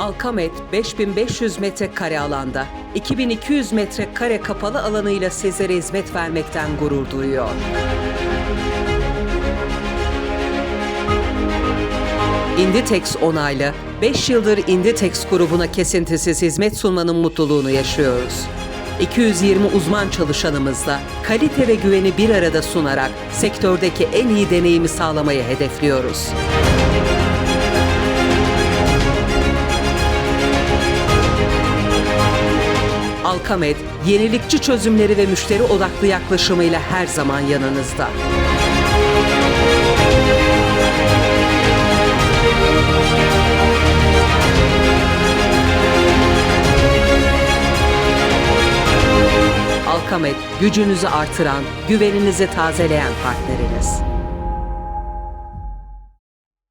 Alkamet 5500 metrekare alanda 2200 metrekare kapalı alanıyla sizlere hizmet vermekten gurur duyuyor. Inditex onaylı 5 yıldır Inditex grubuna kesintisiz hizmet sunmanın mutluluğunu yaşıyoruz. 220 uzman çalışanımızla kalite ve güveni bir arada sunarak sektördeki en iyi deneyimi sağlamayı hedefliyoruz. Alkamed, yenilikçi çözümleri ve müşteri odaklı yaklaşımıyla her zaman yanınızda. Alkamed, gücünüzü artıran, güveninizi tazeleyen partneriniz.